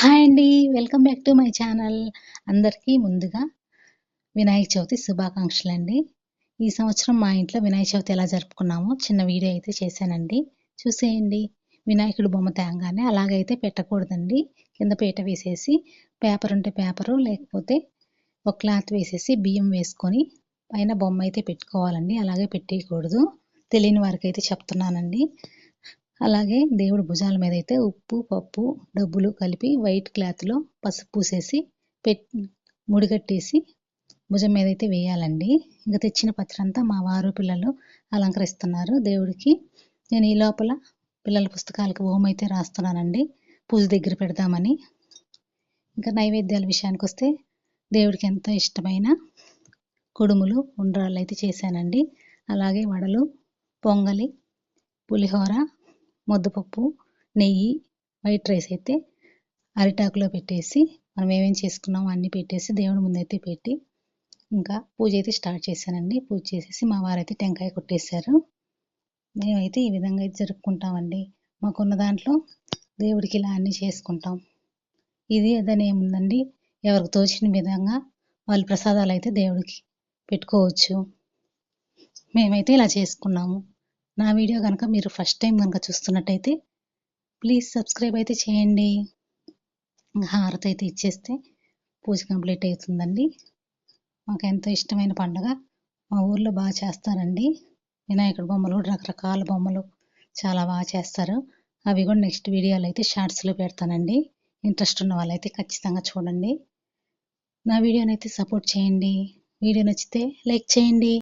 Hi అండి. Welcome back to my channel. అందరికీ ముందుగా వినాయక చవితి శుభాకాంక్షలు అండి ఈ సంవత్సరం మా ఇంట్లో వినాయక చవితి ఎలా జరుపుకున్నామో చిన్న వీడియో అయితే చేశానండి. చూసేయండి. వినాయకుడు బొమ్మ తేగానే అలాగైతే పెట్టకూడదండి. కింద పీట వేసేసి పేపర్ ఉంటే పేపరు లేకపోతే ఒక క్లాత్ వేసేసి బియ్యం వేసుకొని పైన బొమ్మ అయితే పెట్టుకోవాలండి. అలాగే పెట్టేయకూడదు. తెలియని వారికి అయితే చెప్తున్నానండి. అలాగే దేవుడి భుజాల మీద అయితే ఉప్పు పప్పు డబ్బులు కలిపి వైట్ క్లాత్లో పసుపు పూసేసి పెట్ ముడిగట్టేసి భుజం మీద అయితే వేయాలండి. ఇంకా తెచ్చిన పత్రంతా మా వారు పిల్లలు అలంకరిస్తున్నారు. దేవుడికి నేను ఈ లోపల పిల్లల పుస్తకాలకు ఓం అయితే రాస్తున్నానండి. పూజ దగ్గర పెడదామని. ఇంకా నైవేద్యాల విషయానికి వస్తే దేవుడికి ఎంతో ఇష్టమైన కుడుములు ఉండ్రాళ్ళు అయితే చేశానండి. అలాగే వడలు పొంగలి పులిహోర ముద్దపప్పు నెయ్యి వైట్ రైస్ అయితే అరిటాకులో పెట్టేసి మనం ఏమేం చేసుకున్నాం అన్నీ పెట్టేసి దేవుడి ముందైతే పెట్టి ఇంకా పూజ అయితే స్టార్ట్ చేశానండి. పూజ చేసేసి మా వారైతే టెంకాయ కొట్టేశారు. మేమైతే ఈ విధంగా అయితే జరుపుకుంటామండి. మాకున్న దాంట్లో దేవుడికి ఇలా అన్నీ చేసుకుంటాం. ఇది ఏదని ఏముందండి ఎవరికి తోచిన విధంగా వాళ్ళ ప్రసాదాలు అయితే దేవుడికి పెట్టుకోవచ్చు. మేమైతే ఇలా చేసుకున్నాము. నా వీడియో కనుక మీరు ఫస్ట్ టైం కనుక చూస్తున్నట్టయితే ప్లీజ్ సబ్స్క్రైబ్ అయితే చేయండి. హారతి అయితే ఇచ్చేస్తే పూజ కంప్లీట్ అవుతుందండి. మాకు ఎంతో ఇష్టమైన పండుగ. మా ఊర్లో బాగా చేస్తారండి. వినాయకుడి బొమ్మలు రకరకాల బొమ్మలు చాలా బాగా చేస్తారు. అవి కూడా నెక్స్ట్ వీడియోలో అయితే షార్ట్స్లో పెడతానండి. ఇంట్రెస్ట్ ఉన్న వాళ్ళైతే ఖచ్చితంగా చూడండి. నా వీడియోని అయితే సపోర్ట్ చేయండి. వీడియో నచ్చితే లైక్ చేయండి.